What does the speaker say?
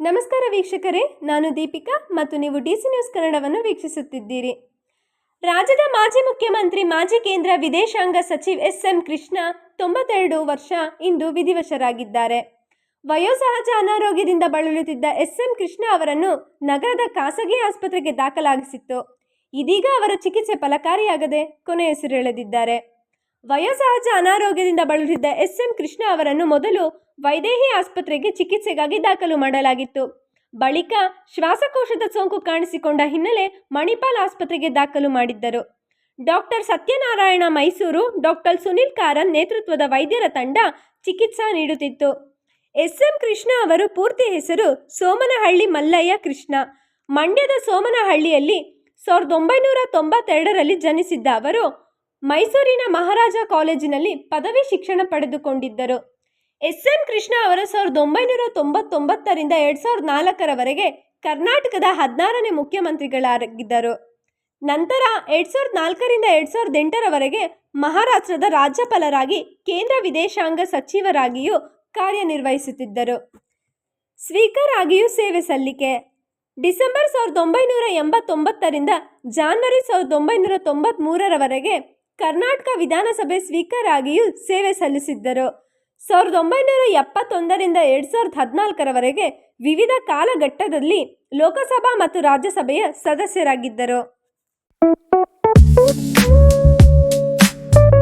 ನಮಸ್ಕಾರ ವೀಕ್ಷಕರೇ, ನಾನು ದೀಪಿಕಾ ಮತ್ತು ನೀವು ಡಿ ಸಿ ನ್ಯೂಸ್ ಕನ್ನಡವನ್ನು ವೀಕ್ಷಿಸುತ್ತಿದ್ದೀರಿ. ರಾಜ್ಯದ ಮಾಜಿ ಮುಖ್ಯಮಂತ್ರಿ, ಮಾಜಿ ಕೇಂದ್ರ ವಿದೇಶಾಂಗ ಸಚಿವ್ ಎಸ್ ಎಂ ಕೃಷ್ಣ ತೊಂಬತ್ತೆರಡು ವರ್ಷ ಇಂದು ವಿಧಿವಶರಾಗಿದ್ದಾರೆ. ವಯೋಸಹಜ ಅನಾರೋಗ್ಯದಿಂದ ಬಳಲುತ್ತಿದ್ದ ಎಸ್ ಎಂ ಕೃಷ್ಣ ಅವರನ್ನು ನಗರದ ಖಾಸಗಿ ಆಸ್ಪತ್ರೆಗೆ ದಾಖಲಾಗಿಸಿತ್ತು. ಇದೀಗ ಅವರ ಚಿಕಿತ್ಸೆ ಫಲಕಾರಿಯಾಗದೆ ಕೊನೆಯುಸಿರೆಳೆದಿದ್ದಾರೆ. ವಯೋಸಹಜ ಅನಾರೋಗ್ಯದಿಂದ ಬಳಲುತ್ತಿದ್ದ ಎಸ್ ಎಂ ಕೃಷ್ಣ ಅವರನ್ನು ಮೊದಲು ವೈದೇಹಿ ಆಸ್ಪತ್ರೆಗೆ ಚಿಕಿತ್ಸೆಗಾಗಿ ದಾಖಲು ಮಾಡಲಾಗಿತ್ತು. ಬಳಿಕ ಶ್ವಾಸಕೋಶದ ಸೋಂಕು ಕಾಣಿಸಿಕೊಂಡ ಹಿನ್ನೆಲೆ ಮಣಿಪಾಲ್ ಆಸ್ಪತ್ರೆಗೆ ದಾಖಲು ಮಾಡಿದ್ದರು. ಡಾಕ್ಟರ್ ಸತ್ಯನಾರಾಯಣ ಮೈಸೂರು ಡಾಕ್ಟರ್ ಸುನಿಲ್ ಕಾರನ್ ನೇತೃತ್ವದ ವೈದ್ಯರ ತಂಡ ಚಿಕಿತ್ಸಾ ನೀಡುತ್ತಿತ್ತು. ಎಸ್ ಎಂ ಕೃಷ್ಣ ಅವರು ಪೂರ್ತಿ ಹೆಸರು ಸೋಮನಹಳ್ಳಿ ಮಲ್ಲಯ್ಯ ಕೃಷ್ಣ. ಮಂಡ್ಯದ ಸೋಮನಹಳ್ಳಿಯಲ್ಲಿ ಸಾವಿರದ ಒಂಬೈನೂರ ತೊಂಬತ್ತೆರಡರಲ್ಲಿ ಜನಿಸಿದ್ದ ಅವರು ಮೈಸೂರಿನ ಮಹಾರಾಜ ಕಾಲೇಜಿನಲ್ಲಿ ಪದವಿ ಶಿಕ್ಷಣ ಪಡೆದುಕೊಂಡಿದ್ದರು. ಎಸ್ ಎಂ ಕೃಷ್ಣ ಅವರು ಸಾವಿರದ ಒಂಬೈನೂರ ತೊಂಬತ್ತೊಂಬತ್ತರಿಂದ ಎರಡು ಸಾವಿರದ ನಾಲ್ಕರವರೆಗೆ ಕರ್ನಾಟಕದ ಹದಿನಾರನೇ ಮುಖ್ಯಮಂತ್ರಿಗಳಾಗಿದ್ದರು. ನಂತರ ಎರಡು ಸಾವಿರದ ನಾಲ್ಕರಿಂದ ಎರಡು ಸಾವಿರದ ಎಂಟರವರೆಗೆ ಮಹಾರಾಷ್ಟ್ರದ ರಾಜ್ಯಪಾಲರಾಗಿ ಕೇಂದ್ರ ವಿದೇಶಾಂಗ ಸಚಿವರಾಗಿಯೂ ಕಾರ್ಯನಿರ್ವಹಿಸುತ್ತಿದ್ದರು. ಸ್ಪೀಕರ್ ಆಗಿಯೂ ಸೇವೆ ಸಲ್ಲಿಕೆ. ಡಿಸೆಂಬರ್ ಸಾವಿರದ ಒಂಬೈನೂರ ಎಂಬತ್ತೊಂಬತ್ತರಿಂದ ಜಾನ್ವರಿ ಸಾವಿರದ ಒಂಬೈನೂರ ತೊಂಬತ್ತ್ಮೂರರವರೆಗೆ ಕರ್ನಾಟಕ ವಿಧಾನಸಭೆ ಸ್ಪೀಕರ್ ಆಗಿಯೂ ಸೇವೆ ಸಲ್ಲಿಸಿದ್ದರು. ಸಾವಿರದ ಒಂಬೈನೂರ ಎಪ್ಪತ್ತೊಂದರಿಂದ ಎರಡು ಸಾವಿರದ ಹದಿನಾಲ್ಕರವರೆಗೆ ವಿವಿಧ ಕಾಲಘಟ್ಟದಲ್ಲಿ ಲೋಕಸಭಾ ಮತ್ತು ರಾಜ್ಯಸಭೆಯ ಸದಸ್ಯರಾಗಿದ್ದರು.